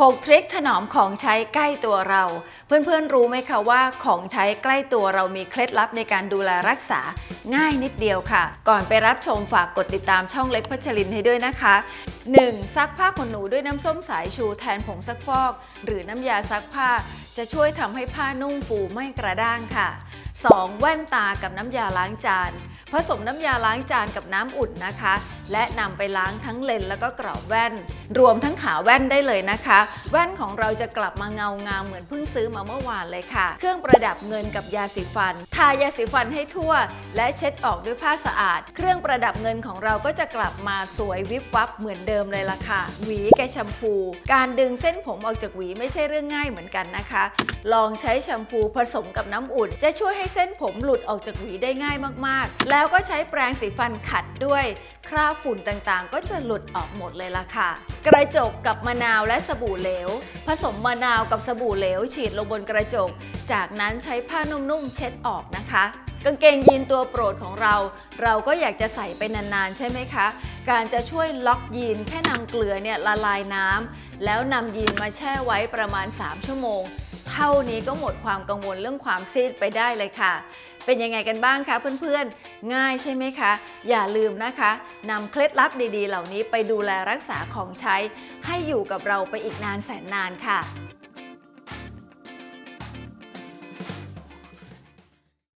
6ทริคถนอมของใช้ใกล้ตัวเรา เพื่อนๆรู้ไหมคะว่าของใช้ใกล้ตัวเรามีเคล็ดลับในการดูแลรักษาง่ายนิดเดียวค่ะ ก่อนไปรับชมฝากกดติดตามช่องเล็กพัชรินให้ด้วยนะคะ 1. ซักผ้าขนหนูด้วยน้ำส้มสายชูแทนผงซักฟอก หรือน้ำยาซักผ้า จะช่วยทำให้ผ้านุ่มฟูไม่กระด้างค่ะ 2. แว่นตากับน้ำยาล้างจาน ผสมน้ำยาล้างจานกับน้ำอุ่นนะคะ และนำไปล้างทั้งเลนแล้วก็กรอบแว่น รวมทั้งขาแว่นได้เลยนะคะ แว่นของเราจะกลับมาเงางามเหมือนเพิ่งซื้อมาเมื่อวานเลยค่ะ เครื่องประดับเงินกับยาสีฟัน ทายาสีฟันให้ทั่ว และเช็ดออกด้วยผ้าสะอาด เครื่องประดับเงินของเราก็จะกลับมาสวยวิบวับเหมือนเดิมเลยล่ะค่ะ หวีแกแชมพู การดึงเส้นผมออกจากหวีไม่ใช่เรื่องง่ายเหมือนกันนะคะ ลองใช้แชมพูผสมกับน้ำอุ่น จะช่วยให้เส้นผมหลุดออกจากหวีได้ง่ายมากๆ แล้วก็ใช้แปรงสีฟันขัดด้วยคราบฝุ่นต่างๆ ก็จะหลุดออกหมดเลยล่ะค่ะ กระจกกับมะนาวและสบู่เหลว ผสมมะนาวกับสบู่เหลว ฉีดลงบนกระจก จากนั้นใช้ผ้านุ่มๆเช็ดออกนะคะกางเกงยีนตัวโปรดของเรา เราก็อยากจะใส่ไปนานๆ ใช่ไหมคะ การจะช่วยล็อกยีนแค่นำเกลือเนี่ยละลายน้ำแล้วนำยีนมาแช่ไว้ประมาณ 3 ชั่วโมง เท่านี้ก็หมดความกังวลเรื่องความซีดไปได้เลยค่ะ เป็นยังไงกันบ้างคะเพื่อนๆ ง่ายใช่ไหมคะ อย่าลืมนะคะนำเคล็ดลับดีๆ เหล่านี้ไปดูแลรักษาของใช้ ให้อยู่กับเราไปอีกนานแสนนานค่ะ